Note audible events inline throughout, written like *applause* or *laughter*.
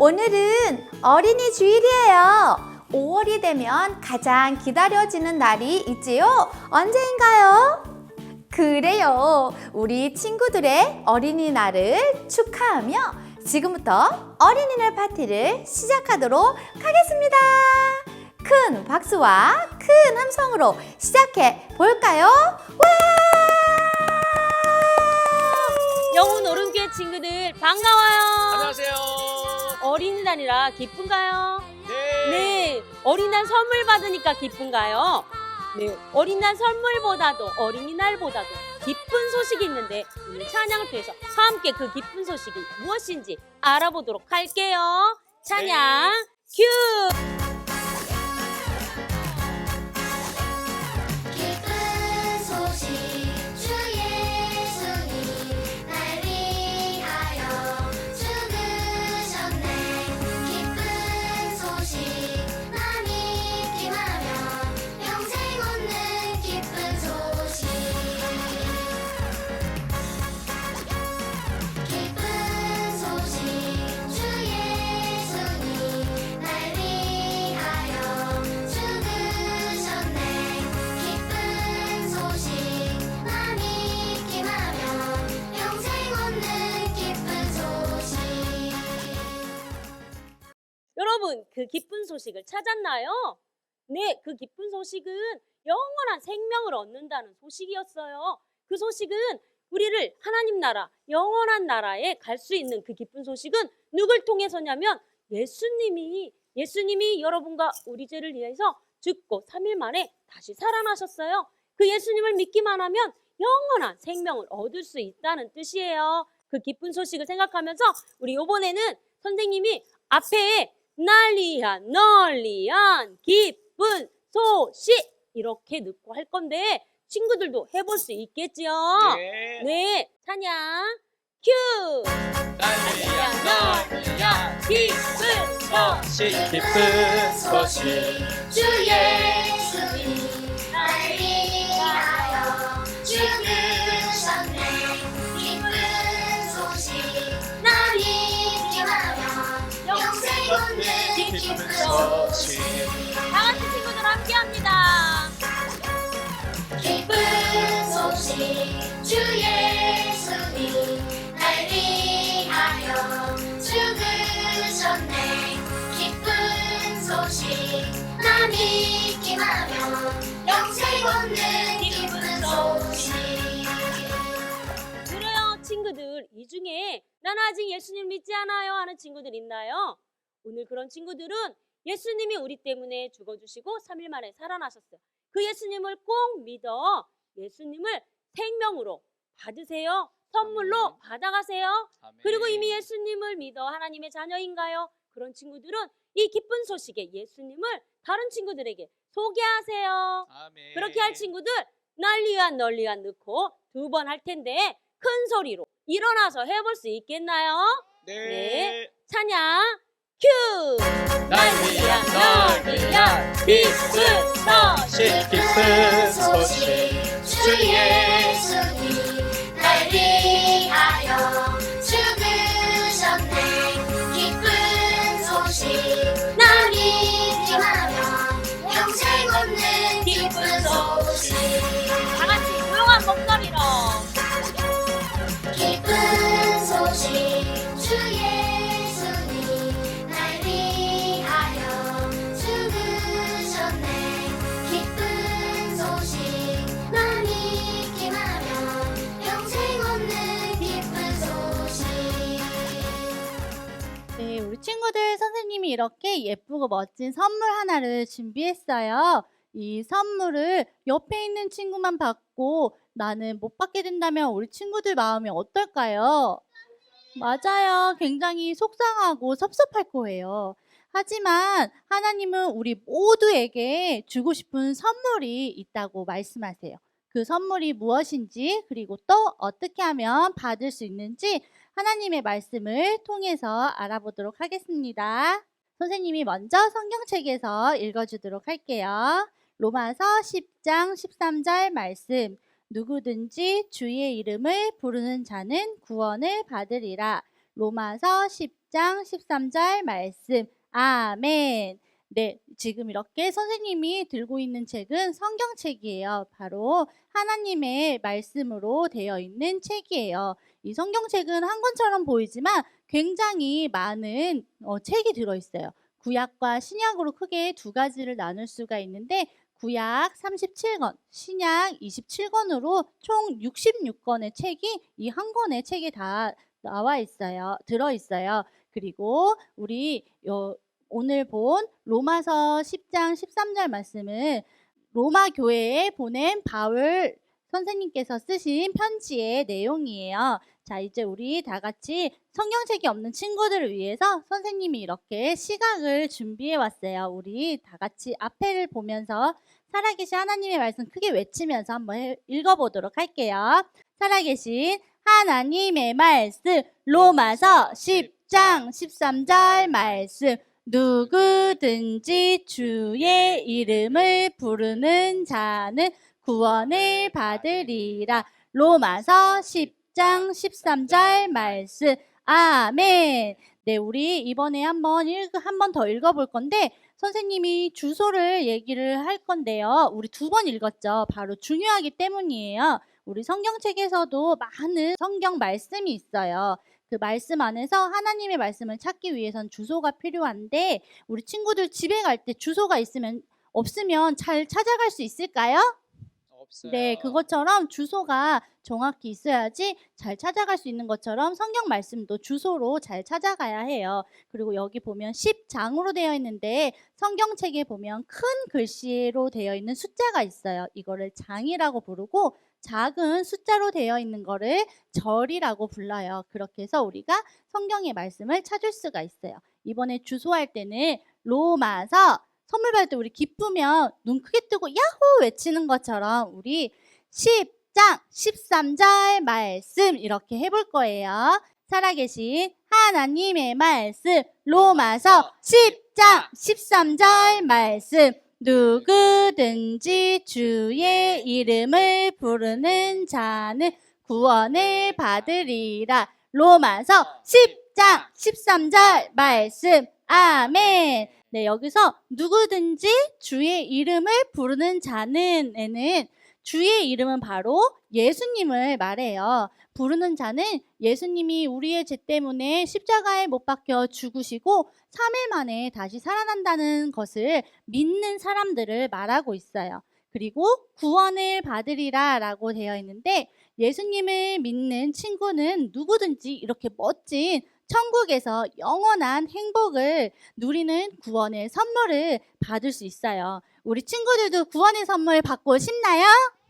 오늘은 어린이 주일이에요. 5월이 되면 가장 기다려지는 날이 있지요. 언제인가요? 그래요. 우리 친구들의 어린이날을 축하하며 지금부터 어린이날 파티를 시작하도록 하겠습니다. 큰 박수와 큰 함성으로 시작해 볼까요? 와! 영훈 오른교회 친구들 반가워요. 안녕하세요. 어린이날이라 기쁜가요? 네. 네. 어린이날 선물 받으니까 기쁜가요? 네. 어린이날 선물보다도 어린이날보다도 기쁜 소식이 있는데 오늘 찬양을 통해서 함께 그 기쁜 소식이 무엇인지 알아보도록 할게요. 찬양 큐! 소식을 찾았나요? 네, 그 기쁜 소식은 영원한 생명을 얻는다는 소식이었어요. 그 소식은 우리를 하나님 나라, 영원한 나라에 갈 수 있는 그 기쁜 소식은 누굴 통해서냐면 예수님이, 예수님이 여러분과 우리 죄를 위해서 죽고 3일 만에 다시 살아나셨어요. 그 예수님을 믿기만 하면 영원한 생명을 얻을 수 있다는 뜻이에요. 그 기쁜 소식을 생각하면서 우리 이번에는 선생님이 앞에 난리한 널리한 기쁜 소식 이렇게 넣고 할 건데 친구들도 해볼 수 있겠지요. 네. 네, 찬양 큐. 난리야 난리야 기쁜 소식 기쁜 소식 주 예수님 다 같이 친구들 함께합니다. 기쁜 소식 주 예수님 날 위하여 죽으셨네 기쁜 소식 나 믿기만 하면 영생 얻는 기쁜 소식 그래요, 친구들. 이 중에 난 아직 예수님 믿지 않아요 하는 친구들 있나요? 오늘 그런 친구들은 예수님이 우리 때문에 죽어주시고 3일 만에 살아나셨어요. 그 예수님을 꼭 믿어 예수님을 생명으로 받으세요. 선물로 아멘. 받아가세요. 아멘. 그리고 이미 예수님을 믿어 하나님의 자녀인가요? 그런 친구들은 이 기쁜 소식에 예수님을 다른 친구들에게 소개하세요. 아멘. 그렇게 할 친구들 난리한 널리한 넣고 두 번 할 텐데 큰 소리로 일어나서 해볼 수 있겠나요? 네. 네. 찬양 큐! 난리야 난리야. 기쁜 소식 기쁜 소식. 주 예수님 날 위하여 죽으셨네. 기쁜 소식 나 믿기만 하면 영생 얻는 기쁜 소식. 다 같이 조용한 목소리로 친구들 선생님이 이렇게 예쁘고 멋진 선물 하나를 준비했어요. 이 선물을 옆에 있는 친구만 받고 나는 못 받게 된다면 우리 친구들 마음이 어떨까요? 맞아요. 굉장히 속상하고 섭섭할 거예요. 하지만 하나님은 우리 모두에게 주고 싶은 선물이 있다고 말씀하세요. 그 선물이 무엇인지 그리고 또 어떻게 하면 받을 수 있는지 하나님의 말씀을 통해서 알아보도록 하겠습니다. 선생님이 먼저 성경책에서 읽어주도록 할게요. 로마서 10장 13절 말씀. 누구든지 주의 이름을 부르는 자는 구원을 받으리라. 로마서 10장 13절 말씀. 아멘. 네, 지금 이렇게 선생님이 들고 있는 책은 성경책이에요. 바로 하나님의 말씀으로 되어 있는 책이에요. 이 성경책은 한 권처럼 보이지만 굉장히 많은 어, 책이 들어있어요. 구약과 신약으로 크게 두 가지를 나눌 수가 있는데 구약 37권, 신약 27권으로 총 66권의 책이 이 한 권의 책에 다 나와 있어요. 들어 있어요. 그리고 우리 요 오늘 본 로마서 10장 13절 말씀은 로마 교회에 보낸 바울 선생님께서 쓰신 편지의 내용이에요. 자, 이제 우리 다 같이 성경책이 없는 친구들을 위해서 선생님이 이렇게 시각을 준비해 왔어요. 우리 다 같이 앞에를 보면서 살아계신 하나님의 말씀 크게 외치면서 한번 해- 읽어보도록 할게요. 살아계신 하나님의 말씀 로마서 10장 13절 말씀 누구든지 주의 이름을 부르는 자는 구원을 받으리라. 로마서 10장 13절 말씀. 아멘. 네, 우리 이번에 한번 읽, 한번 더 읽어 볼 건데, 선생님이 주소를 얘기를 할 건데요. 우리 두 번 읽었죠. 바로 중요하기 때문이에요. 우리 성경책에서도 많은 성경 말씀이 있어요. 그 말씀 안에서 하나님의 말씀을 찾기 위해선 주소가 필요한데, 우리 친구들 집에 갈 때 주소가 있으면, 없으면 잘 찾아갈 수 있을까요? 없어요. 네, 그것처럼 주소가 정확히 있어야지 잘 찾아갈 수 있는 것처럼 성경 말씀도 주소로 잘 찾아가야 해요. 그리고 여기 보면 10장으로 되어 있는데 성경책에 보면 큰 글씨로 되어 있는 숫자가 있어요. 이거를 장이라고 부르고 작은 숫자로 되어 있는 거를 절이라고 불러요. 그렇게 해서 우리가 성경의 말씀을 찾을 수가 있어요. 이번에 주소할 때는 로마서 선물 받을 때 우리 기쁘면 눈 크게 뜨고 야호 외치는 것처럼 우리 10장 13절 말씀 이렇게 해볼 거예요. 살아계신 하나님의 말씀 로마서 10장 13절 말씀 누구든지 주의 이름을 부르는 자는 구원을 받으리라. 로마서 10장 13절 말씀. 아멘. 네, 여기서 누구든지 주의 이름을 부르는 자는에는 주의 이름은 바로 예수님을 말해요. 부르는 자는 예수님이 우리의 죄 때문에 십자가에 못 박혀 죽으시고 3일 만에 다시 살아난다는 것을 믿는 사람들을 말하고 있어요. 그리고 구원을 받으리라 라고 되어 있는데 예수님을 믿는 친구는 누구든지 이렇게 멋진 천국에서 영원한 행복을 누리는 구원의 선물을 받을 수 있어요. 우리 친구들도 구원의 선물 받고 싶나요?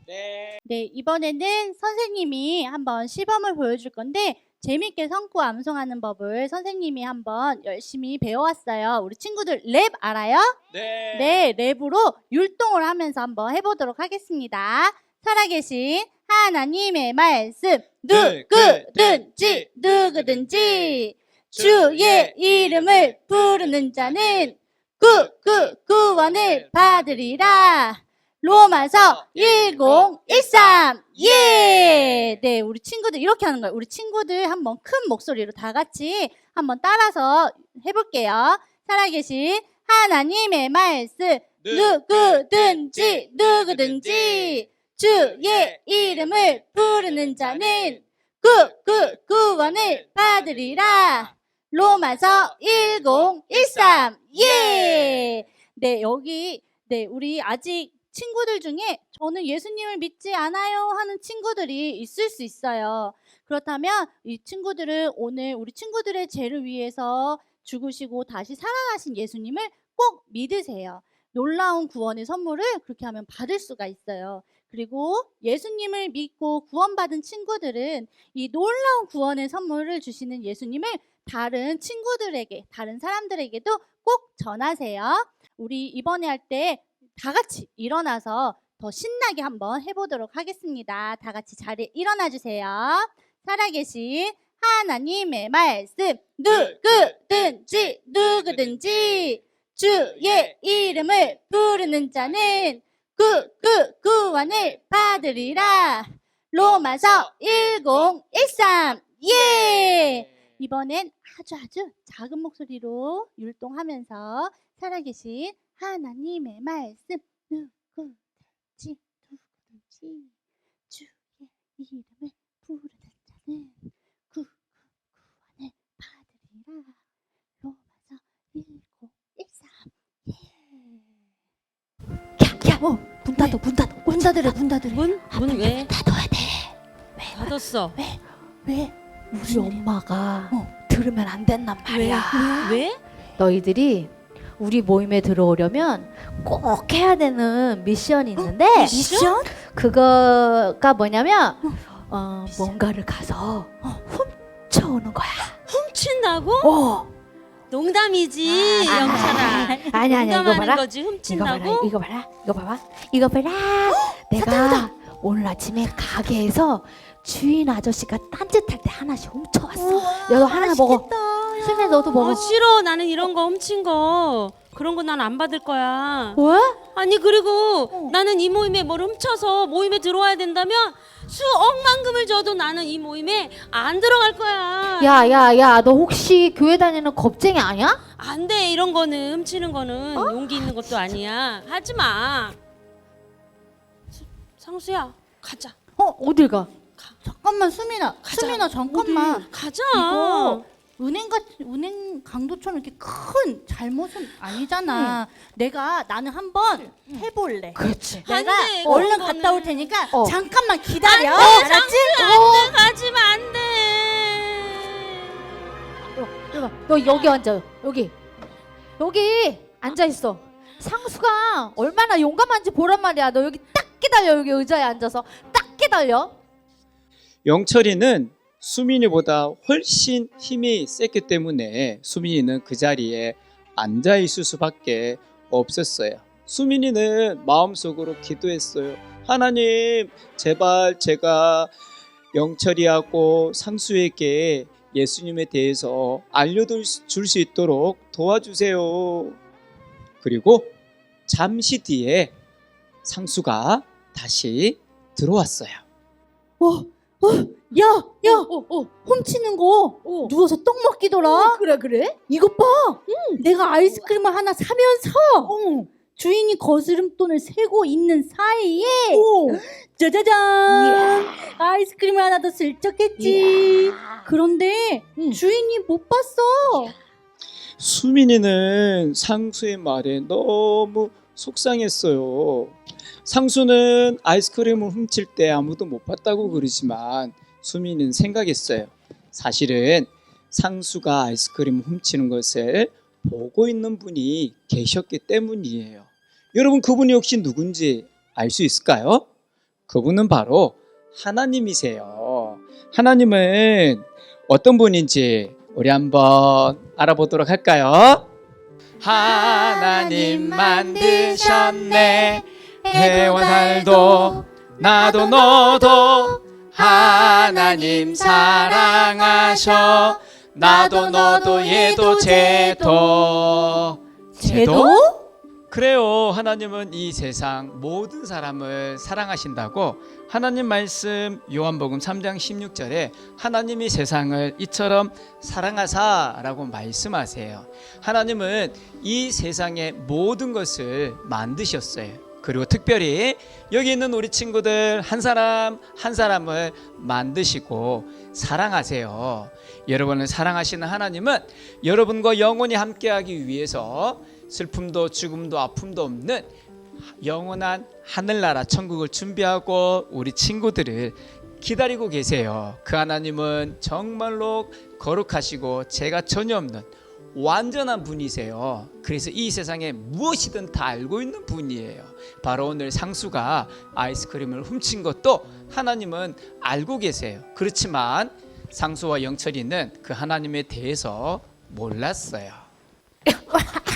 네. 네, 이번에는 선생님이 한번 시범을 보여줄 건데 재밌게 성구 암송하는 법을 선생님이 한번 열심히 배워왔어요. 우리 친구들 랩 알아요? 네. 네, 랩으로 율동을 하면서 한번 해보도록 하겠습니다. 살아계신 하나님의 말씀 누구든지 누구든지 주의 이름을 부르는 자는 구구 구원을 받으리라. 로마서 1013 예! 네, 우리 친구들 이렇게 하는 거예요. 우리 친구들 한번 큰 목소리로 다 같이 한번 따라서 해볼게요. 살아계신 하나님의 말씀 누구든지 누구든지 주의 이름을 부르는 자는 구 구 구원을 받으리라. 로마서 1013 예! 네, 여기 네, 우리 아직 친구들 중에 저는 예수님을 믿지 않아요 하는 친구들이 있을 수 있어요. 그렇다면 이 친구들은 오늘 우리 친구들의 죄를 위해서 죽으시고 다시 살아나신 예수님을 꼭 믿으세요. 놀라운 구원의 선물을 그렇게 하면 받을 수가 있어요. 그리고 예수님을 믿고 구원받은 친구들은 이 놀라운 구원의 선물을 주시는 예수님을 다른 친구들에게, 다른 사람들에게도 꼭 전하세요. 우리 이번에 할 때 다 같이 일어나서 더 신나게 한번 해보도록 하겠습니다. 다 같이 자리에 일어나 주세요. 살아계신 하나님의 말씀 누구든지 누구든지 주의 이름을 부르는 자는 구 구 구원을 받으리라. 로마서 1013 예! 이번엔 아주 아주 작은 목소리로 율동하면서 살아계신 하나님의 말씀 누구든지 누구든지 주의 이름을 부르는 자는 구, 구, 구원을 받으리라 로마서 1913 예. 야, 어, 문 닫아, 문 닫아. 문 닫으래 문 닫으래 문? 문 왜? 닫아야 돼 닫았어. 왜? 우리 엄마가 어. 들으면 안 된단 말이야. 왜? 너희들이 우리 모임에 들어오려면 꼭 해야 되는 미션이 있는데 미션? 그거가 뭐냐면 어, 뭔가를 가서 훔쳐오는 거야. 훔친다고? 어. 농담이지, 아, 영철아. 아니 아니 이거 농담하는 봐라. 거지, 이거 훔친다고? 봐라. 이거 봐라. 이거 봐봐. 이거 봐라. 내가 오늘 아침에 가게에서 주인 아저씨가 딴짓할 때 하나씩 훔쳐왔어. 너도 하나 먹어. 수빈아 너도 먹어. 어, 싫어. 나는 이런 거 훔친 거. 그런 거 난 안 받을 거야. 왜? 아니 그리고 나는 이 모임에 뭘 훔쳐서 모임에 들어와야 된다면 수억만금을 줘도 나는 이 모임에 안 들어갈 거야. 야, 야, 야, 너 혹시 교회 다니는 겁쟁이 아니야? 안 돼. 이런 거는 훔치는 거는 용기 있는 것도 아니야. 하지 마. 수- 상수야, 가자. 어 어딜 가? 잠깐만 수민아. 수민아 잠깐만? 가자. 이거 은행 같 은행 강도처럼 이렇게 큰 잘못은 아니잖아. 내가 나는 한번 해볼래. 그렇지. 안 내가 돼, 얼른 갔다 거는. 올 테니까 어. 잠깐만 기다려. 안 돼, 알았지? 안 돼. 가지 마. 안 돼. 너, 너 여기 앉아. 여기. 여기 앉아 있어. 상수가 얼마나 용감한지 보란 말이야. 너 여기 딱 기다려. 여기 의자에 앉아서 딱 기다려. 영철이는 수민이보다 훨씬 힘이 셌기 때문에 수민이는 그 자리에 앉아 있을 수밖에 없었어요. 수민이는 마음속으로 기도했어요. 하나님, 제발 제가 영철이하고 상수에게 예수님에 대해서 알려줄 수 있도록 도와주세요. 그리고 잠시 뒤에 상수가 다시 들어왔어요. 야, 야, 훔치는 거 누워서 떡 먹기더라. 그래 그래? 이것 봐. 내가 아이스크림을 하나 사면서 주인이 거스름돈을 세고 있는 사이에 짜자잔 아이스크림을 하나 더 슬쩍 했지. 그런데 응. 주인이 못 봤어. 수민이는 상수의 말에 너무 속상했어요. 상수는 아이스크림을 훔칠 때 아무도 못 봤다고 그러지만 수민이는 생각했어요. 사실은 상수가 아이스크림을 훔치는 것을 보고 있는 분이 계셨기 때문이에요. 여러분 그분이 혹시 누군지 알 수 있을까요? 그분은 바로 하나님이세요. 하나님은 어떤 분인지 우리 한번 알아보도록 할까요? 하나님 만드셨네 해와 달도 나도 너도 하나님 사랑하셔 나도 너도 얘도 쟤도 쟤도? 그래요. 하나님은 이 세상 모든 사람을 사랑하신다고 하나님 말씀 요한복음 3장 16절에 하나님이 세상을 이처럼 사랑하사라고 말씀하세요. 하나님은 이 세상의 모든 것을 만드셨어요. 그리고 특별히 여기 있는 우리 친구들 한 사람 한 사람을 만드시고 사랑하세요. 여러분을 사랑하시는 하나님은 여러분과 영원히 함께하기 위해서 슬픔도 죽음도 아픔도 없는 영원한 하늘나라 천국을 준비하고 우리 친구들을 기다리고 계세요. 그 하나님은 정말로 거룩하시고 죄가 전혀 없는 완전한 분이세요. 그래서 이 세상에 무엇이든 다 알고 있는 분이에요. 바로 오늘 상수가 아이스크림을 훔친 것도 하나님은 알고 계세요. 그렇지만 상수와 영철이는 그 하나님에 대해서 몰랐어요. *laughs*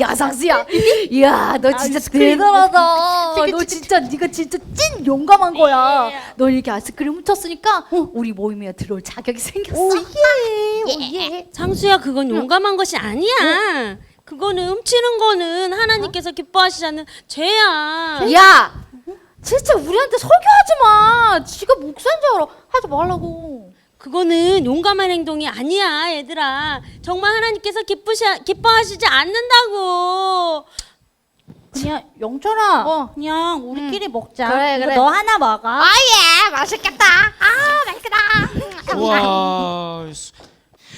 야 상수야. 이야 너 진짜 아이스크림. 대단하다. *laughs* 너 진짜 네가 진짜 찐 용감한 거야. 너 이렇게 아이스크림 훔쳤으니까 우리 모임에 들어올 자격이 생겼어. *laughs* 예. 상수야, 그건 용감한 것이 아니야. 그거는 훔치는 거는 하나님께서 기뻐하시지 않는 죄야. 야, 진짜 우리한테 설교하지 마. 지가 목사인 줄 알아. 하지 말라고. 그거는 용감한 행동이 아니야, 얘들아. 정말 하나님께서 기쁘시, 기뻐하시지 않는다고. 그냥 영철아, 어. 그냥 우리끼리 먹자. 그래, 이거 그래. 너 하나 먹어. 아예 맛있겠다. 아 맛있다. 와 수-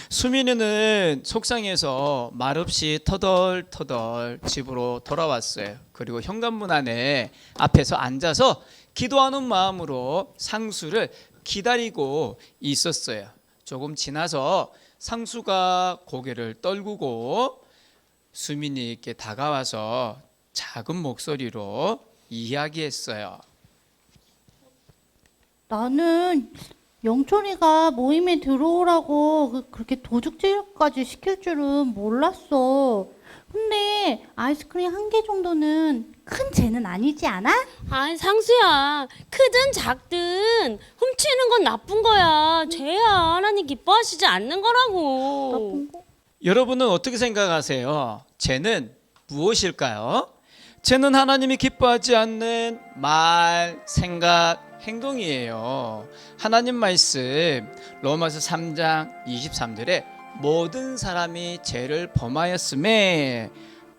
수민이는 속상해서 말없이 터덜터덜 집으로 돌아왔어요. 그리고 현관문 안에 앞에서 앉아서 기도하는 마음으로 상수를 기다리고 있었어요. 조금 지나서 상수가 고개를 떨구고 수민이에게 다가와서 작은 목소리로 이야기했어요. 나는 영철이가 모임에 들어오라고 그- 그렇게 도둑질까지 시킬 줄은 몰랐어. 근데 아이스크림 한 개 정도는 큰 죄는 아니지 않아? 아, 상수야. 크든 작든 훔치는 건 나쁜 거야. 죄야. 하나님 기뻐하시지 않는 거라고. 나쁜 거? 여러분은 어떻게 생각하세요? 죄는 무엇일까요? 죄는 하나님이 기뻐하지 않는 말, 생각, 행동이에요. 하나님 말씀 로마서 3장 23절에 모든 사람이 죄를 범하였음에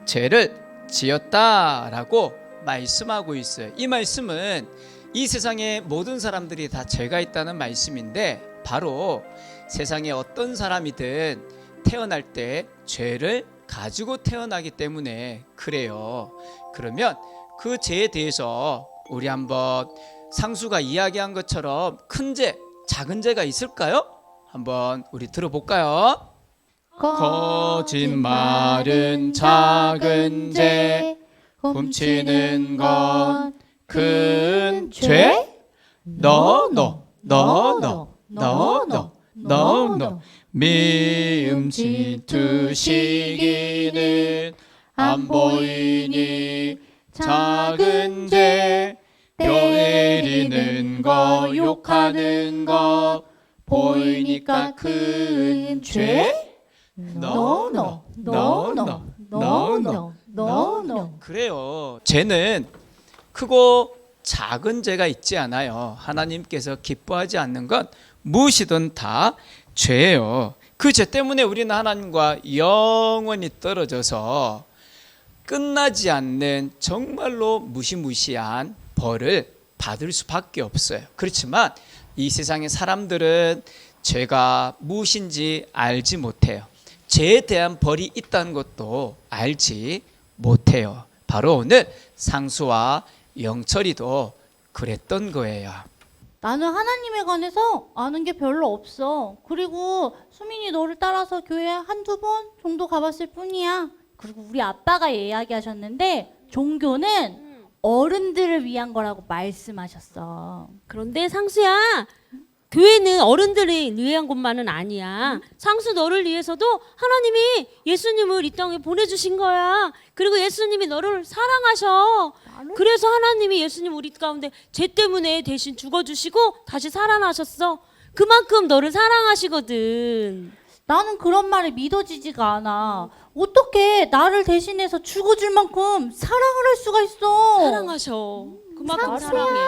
죄를 지었다라고 말씀하고 있어요. 이 말씀은 이 세상의 모든 사람들이 다 죄가 있다는 말씀인데 바로 세상에 어떤 사람이든 태어날 때 죄를 가지고 태어나기 때문에 그래요. 그러면 그 죄에 대해서 우리 한번 상수가 이야기한 것처럼 큰 죄, 작은 죄가 있을까요? 한번 우리 들어볼까요? 거짓말은 작은 죄, 훔치는 건 큰 죄? 너, 너, 너, 너. 미음 질투 시기는 안 보이니 작은 죄 뼈에리는 거 욕하는 거 보이니까 큰 죄? No, no, no, no, no, no, no, no. 그래요. 죄는 크고 작은 죄가 있지 않아요. 하나님께서 기뻐하지 않는 건 무엇이든 다 죄예요. 그 죄 때문에 우리는 하나님과 영원히 떨어져서 끝나지 않는 정말로 무시무시한 벌을 받을 수밖에 없어요. 그렇지만 이 세상의 사람들은 죄가 무엇인지 알지 못해요. 죄에 대한 벌이 있다는 것도 알지 못해요. 바로 오늘 상수와 영철이도 그랬던 거예요. 나는 하나님에 관해서 아는 게 별로 없어. 그리고 수민이 너를 따라서 교회 한두 번 정도 가봤을 뿐이야. 그리고 우리 아빠가 이야기하셨는데 종교는 음. 어른들을 위한 거라고 말씀하셨어. 그런데 상수야, 교회는 어른들을 위한 곳만은 아니야. 상수 너를 위해서도 하나님이 예수님을 이 땅에 보내주신 거야. 그리고 예수님이 너를 사랑하셔. 그래서 하나님이 예수님 우리 가운데 죄 때문에 대신 죽어주시고 다시 살아나셨어. 그만큼 너를 사랑하시거든. 나는 그런 말이 믿어지지가 않아. 어떻게 나를 대신해서 죽어줄 만큼 사랑을 할 수가 있어? 사랑하셔. 그만큼 상수야. 사랑해.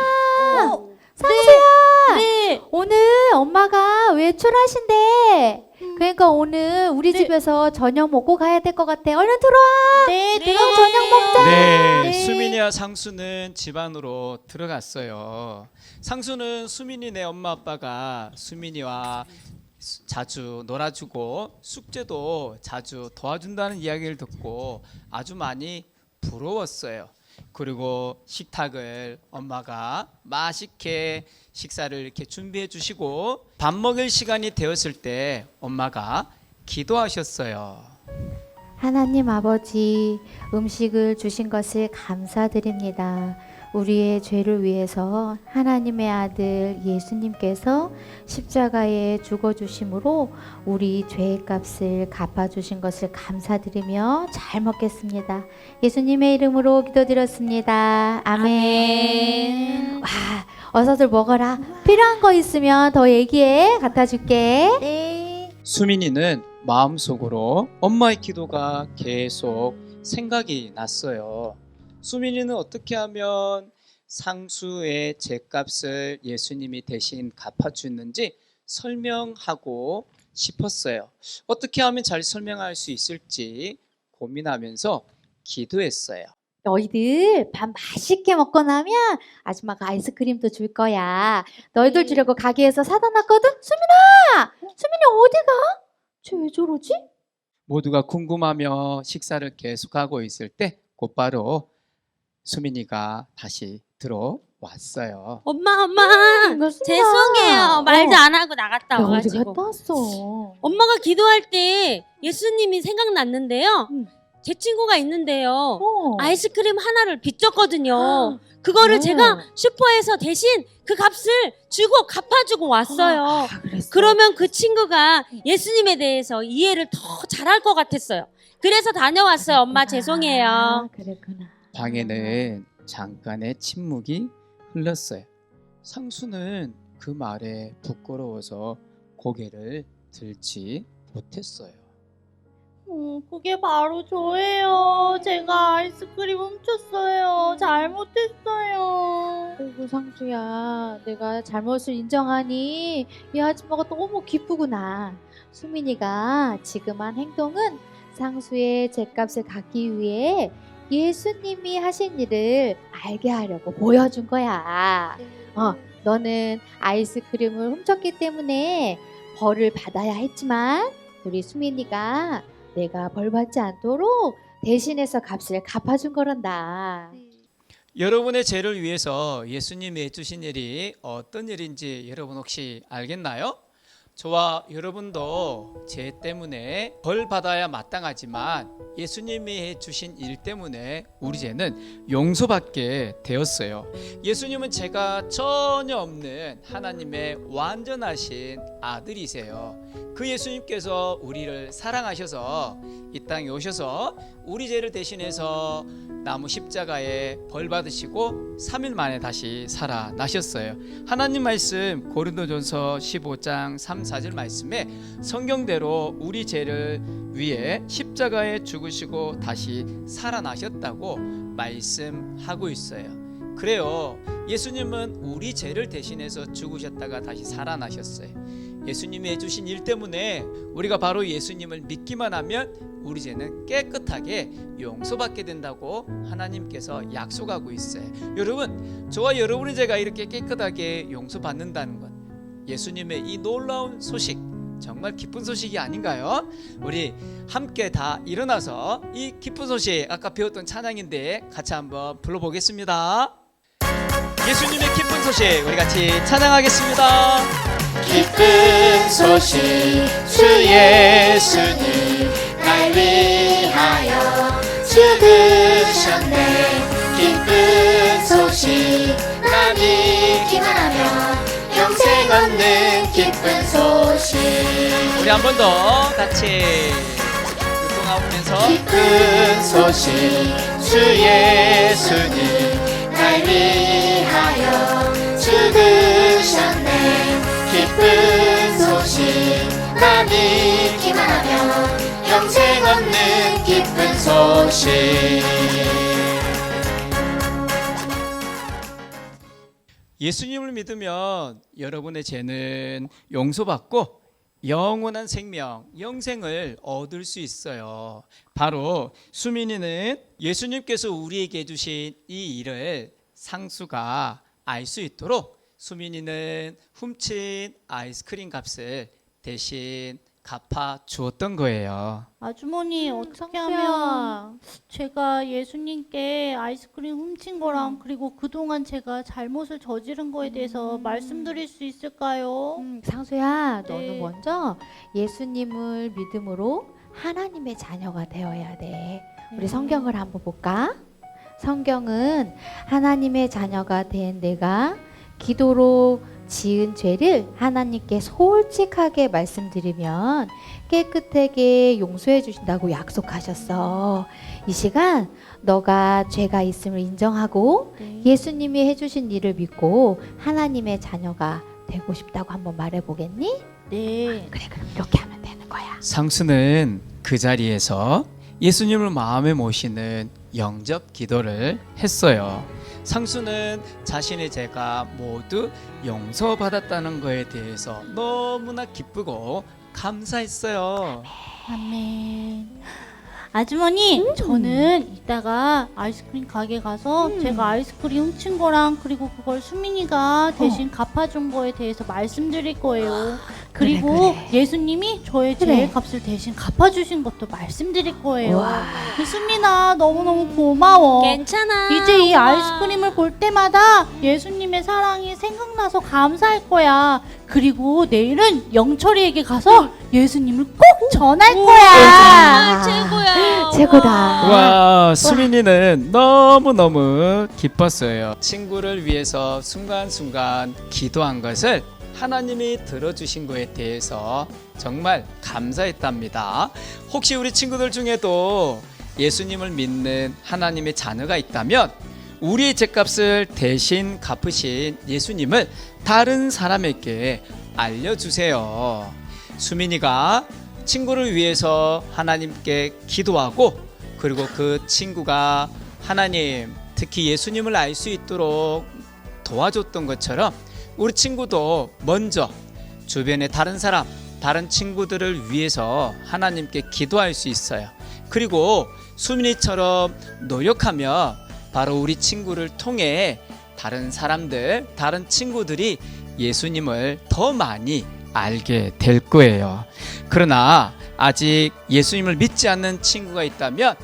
어. 상수야. 네. 오늘 엄마가 외출하신대. 그러니까 오늘 우리 네. 집에서 저녁 먹고 가야 될 것 같아. 얼른 들어와. 네, 네. 그럼 저녁 먹자. 네, 네. 수민이와 상수는 집 안으로 들어갔어요. 상수는 수민이네 엄마 아빠가 수민이와 수- 자주 놀아주고 숙제도 자주 도와준다는 이야기를 듣고 아주 많이 부러웠어요. 그리고 식탁을 엄마가 맛있게 식사를 이렇게 준비해 주시고 밥 먹을 시간이 되었을 때 엄마가 기도하셨어요. 하나님 아버지, 음식을 주신 것을 감사드립니다. 우리의 죄를 위해서 하나님의 아들 예수님께서 십자가에 죽어 주심으로 우리 죄의 값을 갚아 주신 것을 감사드리며 잘 먹겠습니다. 예수님의 이름으로 기도드렸습니다. 아멘. 와, 어서들 먹어라. 필요한 거 있으면 더 얘기해. 갖다 줄게. 네. 수민이는 마음속으로 엄마의 기도가 계속 생각이 났어요. 수민이는 어떻게 하면 상수의 죄값을 예수님이 대신 갚아주는지 설명하고 싶었어요. 어떻게 하면 잘 설명할 수 있을지 고민하면서 기도했어요. 너희들 밥 맛있게 먹고 나면 아줌마가 아이스크림도 줄 거야. 너희들 네. 주려고 가게에서 사다 놨거든? 수민아! 수민이 어디 가? 쟤 왜 저러지? 모두가 궁금하며 식사를 계속하고 있을 때 곧바로 수민이가 다시 들어왔어요. 엄마 엄마 응, 수민아. 죄송해요 말도 어. 안 하고 나갔다 야, 어디 와가지고 갔다 왔어? 엄마가 기도할 때 예수님이 생각났는데요 응. 제 친구가 있는데요 어. 아이스크림 하나를 빚졌거든요 그거를 어. 제가 슈퍼에서 대신 그 값을 주고 갚아주고 왔어요 아, 그랬어. 그러면 그 친구가 예수님에 대해서 이해를 더 잘할 것 같았어요 그래서 다녀왔어요 엄마 죄송해요 아, 그랬구나. 방에는 잠깐의 침묵이 흘렀어요. 상수는 그 말에 부끄러워서 고개를 들지 못했어요. 음, 그게 바로 저예요. 제가 아이스크림 훔쳤어요. 잘못했어요. 아이고 상수야 내가 잘못을 인정하니 이 아줌마가 너무 기쁘구나 수민이가 지금 한 행동은 상수의 죗값을 갚기 위해 예수님이 하신 일을 알게 하려고 보여준 거야. 어, 너는 아이스크림을 훔쳤기 때문에 벌을 받아야 했지만 우리 수민이가 내가 벌 받지 않도록 대신해서 값을 갚아준 거란다. 여러분의 죄를 위해서 예수님이 해주신 일이 어떤 일인지 여러분 혹시 알겠나요? 저와 여러분도 죄 때문에 벌 받아야 마땅하지만 예수님이 해 주신 일 때문에 우리 죄는 용서받게 되었어요. 예수님은 죄가 전혀 없는 하나님의 완전하신 아들이세요. 그 예수님께서 우리를 사랑하셔서 이 땅에 오셔서 우리 죄를 대신해서 나무 십자가에 벌 받으시고 3일 만에 다시 살아나셨어요. 하나님 말씀 고린도전서 15장 3, 4절 말씀에 성경대로 우리 죄를 위해 십자가에 죽으시고 다시 살아나셨다고 말씀하고 있어요. 그래요. 예수님은 우리 죄를 대신해서 죽으셨다가 다시 살아나셨어요. 예수님이 해주신 일 때문에 우리가 바로 예수님을 믿기만 하면 우리 죄는 깨끗하게 용서받게 된다고 하나님께서 약속하고 있어요. 여러분, 저와 여러분의 죄가 이렇게 깨끗하게 용서받는다는 것, 예수님의 이 놀라운 소식, 정말 기쁜 소식이 아닌가요? 우리 함께 다 일어나서 이 기쁜 소식, 아까 배웠던 찬양인데 같이 한번 불러보겠습니다. 예수님의 기쁜 소식, 우리 같이 찬양하겠습니다. 기쁜 소식, 주 예수님 날 위하여 죽으셨네. 기쁜 소식 나 믿기만 하면 영생 얻는 기쁜 소식. 우리 한 번 더 같이 교통하면서 기쁜 소식 주 예수님 날 위하여 죽으셨네 기쁜 소식 나 믿기만 하면 영생 얻는 기쁜 소식 예수님을 믿으면 여러분의 죄는 용서받고 영원한 생명, 영생을 얻을 수 있어요. 바로 수민이는 예수님께서 우리에게 해주신 이 일을 상수가 알 수 있도록 수민이는 훔친 아이스크림 값을 대신 갚아 주었던 거예요. 아주머니 어떻게 상수야. 하면 제가 예수님께 아이스크림 훔친 거랑 그리고 그동안 제가 잘못을 저지른 거에 대해서 말씀드릴 수 있을까요? 음, 상수야, 네. 너는 먼저 예수님을 믿음으로 하나님의 자녀가 되어야 돼. 우리 네. 성경을 한번 볼까? 성경은 하나님의 자녀가 된 내가 기도로 지은 죄를 하나님께 솔직하게 말씀드리면 깨끗하게 용서해 주신다고 약속하셨어. 이 시간 너가 죄가 있음을 인정하고 네. 예수님이 해주신 일을 믿고 하나님의 자녀가 되고 싶다고 한번 말해 보겠니? 네. 그래 그럼 이렇게 하면 되는 거야. 상수는 그 자리에서 예수님을 마음에 모시는 영접 기도를 했어요. 상수는 자신의 죄가 모두 용서받았다는 것에 대해서 너무나 기쁘고 감사했어요. 아멘. 아주머니, 저는 이따가 아이스크림 가게 가서 제가 아이스크림 훔친 거랑 그리고 그걸 수민이가 대신 갚아준 거에 대해서 말씀드릴 거예요. 그리고 그래. 예수님이 저의 그래. 죄의 값을 대신 갚아주신 것도 말씀드릴 거예요. 와. 그 수민아, 너무너무 고마워. 괜찮아. 이제 이 엄마. 아이스크림을 볼 때마다 예수님의 사랑이 생각나서 감사할 거야. 그리고 내일은 영철이에게 가서 예수님을 꼭 전할 거야. 아, 최고야. 최고다. 와. 와, 수민이는 너무너무 기뻤어요. 친구를 위해서 순간순간 기도한 것을 하나님이 들어주신 것에 대해서 정말 감사했답니다. 혹시 우리 친구들 중에도 예수님을 믿는 하나님의 자녀가 있다면 우리의 죄값을 대신 갚으신 예수님을 다른 사람에게 알려주세요. 수민이가 친구를 위해서 하나님께 기도하고 그리고 그 친구가 하나님 특히 예수님을 알 수 있도록 도와줬던 것처럼 우리 친구도 먼저 주변의 다른 사람, 다른 친구들을 위해서 하나님께 기도할 수 있어요. 그리고 수민이처럼 노력하면 바로 우리 친구를 통해 다른 사람들, 다른 친구들이 예수님을 더 많이 알게 될 거예요. 그러나 아직 예수님을 믿지 않는 친구가 있다면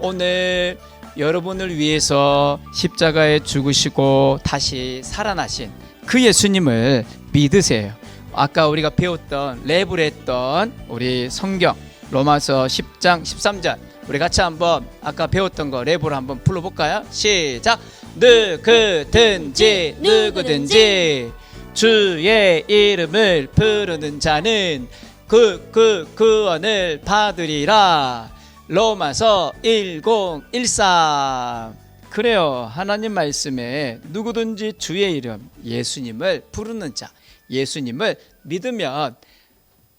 오늘 여러분을 위해서 십자가에 죽으시고 다시 살아나신 그 예수님을 믿으세요. 아까 우리가 배웠던 랩을 했던 우리 성경 로마서 10장 13절 우리 같이 한번 아까 배웠던 거 랩으로 한번 불러볼까요? 시작 누구든지 누구든지 주의 이름을 부르는 자는 그그 구원을 받으리라. 로마서 1013 그래요. 하나님 말씀에 누구든지 주의 이름 예수님을 부르는 자 예수님을 믿으면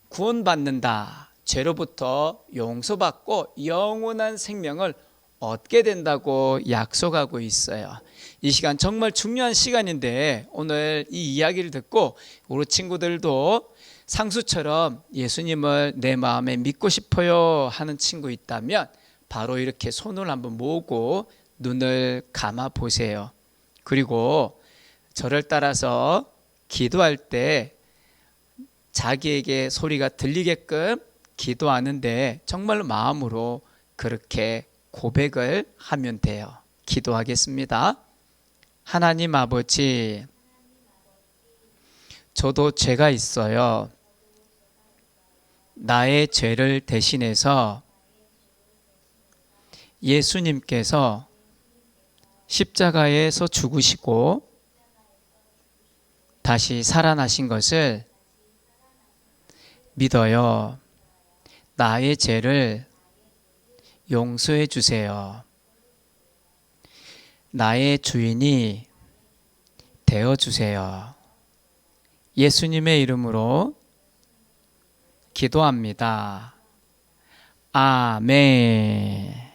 구원받는다. 죄로부터 용서받고 영원한 생명을 얻게 된다고 약속하고 있어요. 이 시간 정말 중요한 시간인데 오늘 이 이야기를 듣고 우리 친구들도 상수처럼 예수님을 내 마음에 믿고 싶어요 하는 친구 있다면 바로 이렇게 손을 한번 모으고 눈을 감아 보세요. 그리고 저를 따라서 기도할 때 자기에게 소리가 들리게끔 기도하는데 정말로 마음으로 그렇게 고백을 하면 돼요. 기도하겠습니다. 하나님 아버지, 저도 죄가 있어요. 나의 죄를 대신해서 예수님께서 십자가에서 죽으시고 다시 살아나신 것을 믿어요. 나의 죄를 용서해 주세요. 나의 주인이 되어 주세요. 예수님의 이름으로 기도합니다. 아멘.